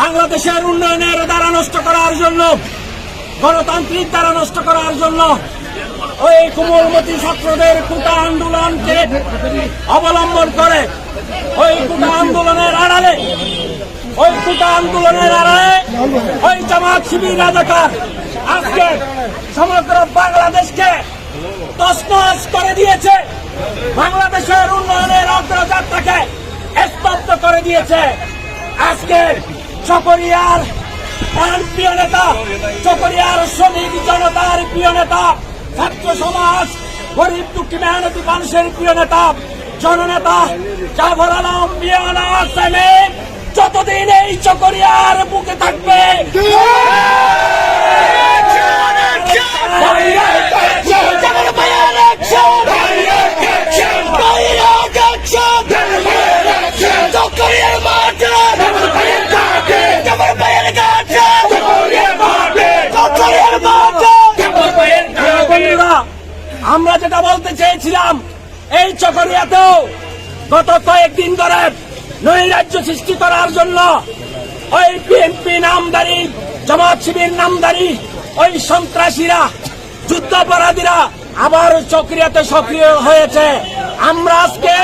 বাংলাদেশের উন্নয়নের দ্বারা নষ্ট করার জন্য, গণতান্ত্রিক দ্বারা নষ্ট করার জন্য ওই কোমলমতি ছাত্রদের কুটা আন্দোলনকে অবলম্বন করে, ওই কুটা আন্দোলনের আড়ালে ওই কুটা আন্দোলনের আড়ালে ওই জামাত শিবির রাজাকার আজকে সমগ্র বাংলাদেশকে তসনস করে দিয়েছে। বাংলাদেশের উন্নয়নের অগ্রযাত্রাকে স্তব্ধ করে দিয়েছে। আজকে চকরিয়ার তার প্রিয় নেতা, চকরিয়ার শ্রমিক জনতার প্রিয় নেতা, ছাত্র সমাজ, গরিব দুঃখী মেহনতি মানুষের প্রিয় নেতা, জননেতা জাফর আলম মিয়ানা যতদিন এই চকরিয়ার বুকে থাকবে আমরা যেটা বলতে চেয়েছিলাম এই চকরিয়াতেও গত কয়েকদিন ধরে নৈরাজ্য সৃষ্টি করার জন্য ওই বিএনপি নামদারি, জামাত শিবির নামদারি, ওই সন্ত্রাসীরা, যুদ্ধাপরাধীরা আবার চক্রিয়াতে সক্রিয় হয়েছে। আমরা আজকে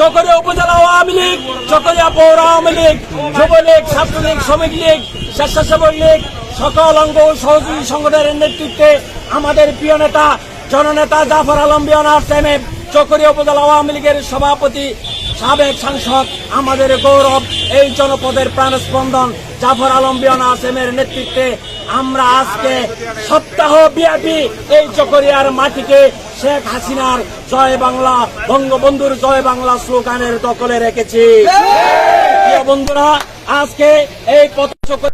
চকরিয়া উপজেলা আওয়ামী লীগ, চকরিয়া পৌর আওয়ামী লীগ, যুবলীগ, ছাত্রলীগ, শ্রমিক লীগ, স্বেচ্ছাসেবক লীগ, সকল অঙ্গ সহযোগী সংগঠনের নেতৃত্বে আমাদের প্রিয় নেতা, জননেতা জাফর আলম বিয়নার সেমেব চকরিয়া উপজেলা আওয়ামী লীগের সভাপতি সাবেক সাংসদ, আমাদের গৌরব, এই জনপদের প্রাণস্পন্দন। জাফর আলম, বিয়না আসেমের নেতৃত্বে আমরা আজকে সপ্তাহ ব্যাপী এই চকরিয়ার মাটিকে শেখ হাসিনার জয় বাংলা, বঙ্গবন্ধুর জয় বাংলা স্লোগানের দখলে রেখেছি। বন্ধুরা, আজকে এই পথ